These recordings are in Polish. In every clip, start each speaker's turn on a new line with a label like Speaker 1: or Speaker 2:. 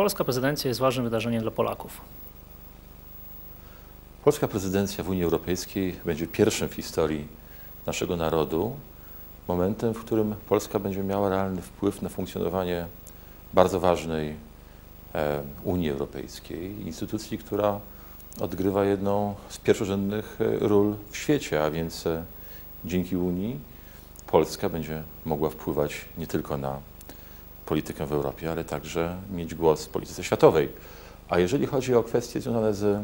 Speaker 1: polska prezydencja jest ważnym wydarzeniem dla Polaków?
Speaker 2: Polska prezydencja w Unii Europejskiej będzie pierwszym w historii naszego narodu momentem, w którym Polska będzie miała realny wpływ na funkcjonowanie bardzo ważnej e, Unii Europejskiej, instytucji, która odgrywa jedną z pierwszorzędnych e, ról w świecie, a więc e, dzięki Unii Polska będzie mogła wpływać nie tylko na politykę w Europie, ale także mieć głos w polityce światowej. A jeżeli chodzi o kwestie związane z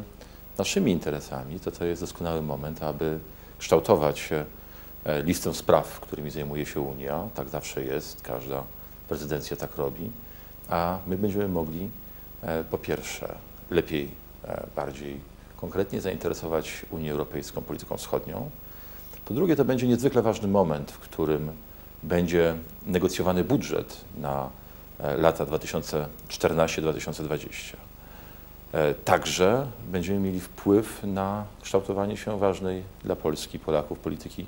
Speaker 2: naszymi interesami, to to jest doskonały moment, aby kształtować e, listę spraw, którymi zajmuje się Unia. Tak zawsze jest, każda prezydencja tak robi. A my będziemy mogli e, po pierwsze lepiej, e, bardziej konkretnie zainteresować Unię Europejską polityką wschodnią. Po drugie, to będzie niezwykle ważny moment, w którym będzie negocjowany budżet na lata 2014-2020. E, także będziemy mieli wpływ na kształtowanie się ważnej dla Polski Polaków polityki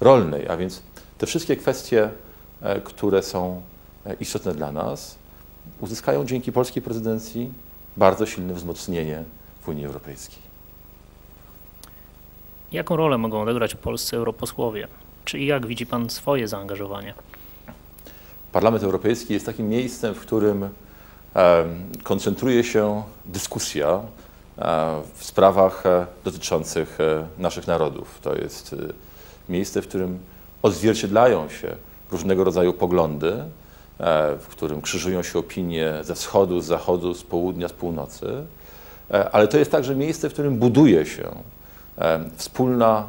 Speaker 2: rolnej. A więc te wszystkie kwestie, e, które są e, istotne dla nas, uzyskają dzięki polskiej prezydencji bardzo silne wzmocnienie w Unii Europejskiej.
Speaker 1: Jaką rolę mogą odegrać polscy europosłowie? Czy i jak widzi Pan swoje zaangażowanie?
Speaker 2: Parlament Europejski jest takim miejscem, w którym koncentruje się dyskusja e, w sprawach e, dotyczących e, naszych narodów. To jest miejsce, w którym odzwierciedlają się różnego rodzaju poglądy, w którym krzyżują się opinie ze wschodu, z zachodu, z południa, z północy, ale to jest także miejsce, w którym buduje się wspólna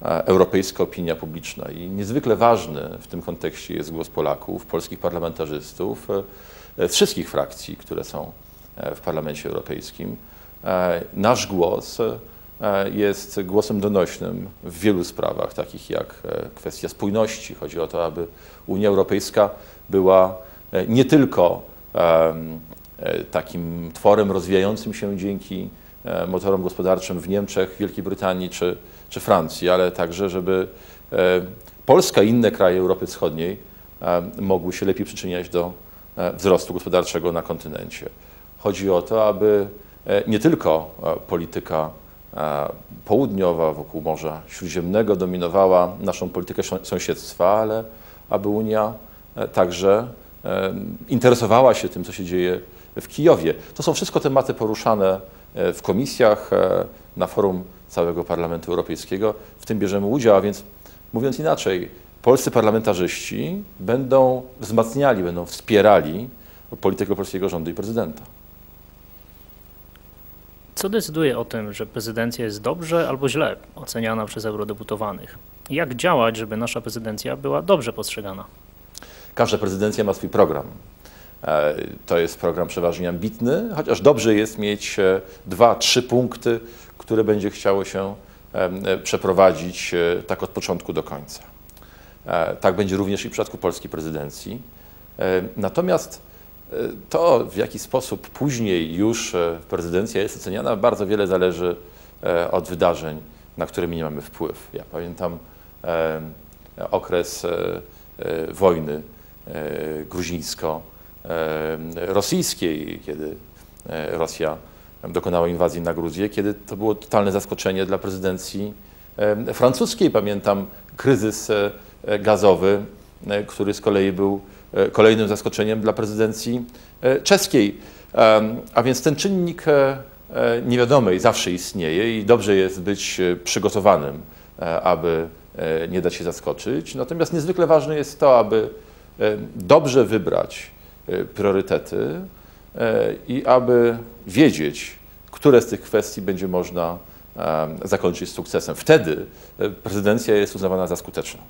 Speaker 2: europejska opinia publiczna. I niezwykle ważny w tym kontekście jest głos Polaków, polskich parlamentarzystów, E, wszystkich frakcji, które są e, w Parlamencie Europejskim. E, nasz głos jest głosem donośnym w wielu sprawach, takich jak kwestia spójności. Chodzi o to, aby Unia Europejska była nie tylko takim tworem rozwijającym się dzięki motorom gospodarczym w Niemczech, Wielkiej Brytanii czy, czy Francji, ale także, żeby Polska i inne kraje Europy Wschodniej mogły się lepiej przyczyniać do E, wzrostu gospodarczego na kontynencie. Chodzi o to, aby e, nie tylko e, polityka południowa wokół Morza Śródziemnego dominowała naszą politykę sąsiedztwa, ale aby Unia także interesowała się tym, co się dzieje w Kijowie. To są wszystko tematy poruszane w komisjach, na forum całego Parlamentu Europejskiego. W tym bierzemy udział, a więc mówiąc inaczej, polscy parlamentarzyści będą wzmacniali, będą wspierali politykę polskiego rządu i prezydenta.
Speaker 1: Co decyduje o tym, że prezydencja jest dobrze albo źle oceniana przez eurodeputowanych? Jak działać, żeby nasza prezydencja była dobrze postrzegana?
Speaker 2: Każda prezydencja ma swój program. E, to jest program przeważnie ambitny, chociaż dobrze jest mieć e, dwa, trzy punkty, które będzie chciało się e, przeprowadzić tak od początku do końca. Tak będzie również i w przypadku polskiej prezydencji. Natomiast to, w jaki sposób później już prezydencja jest oceniana, bardzo wiele zależy od wydarzeń, na które nie mamy wpływ. Ja pamiętam okres wojny gruzińsko-rosyjskiej, kiedy Rosja dokonała inwazji na Gruzję, kiedy to było totalne zaskoczenie dla prezydencji francuskiej. Pamiętam kryzys E, gazowy, e, który z kolei był e, kolejnym zaskoczeniem dla prezydencji czeskiej. A więc ten czynnik niewiadomej zawsze istnieje i dobrze jest być przygotowanym, aby nie dać się zaskoczyć. Natomiast niezwykle ważne jest to, aby dobrze wybrać priorytety i aby wiedzieć, które z tych kwestii będzie można zakończyć sukcesem. Wtedy prezydencja jest uznawana za skuteczną.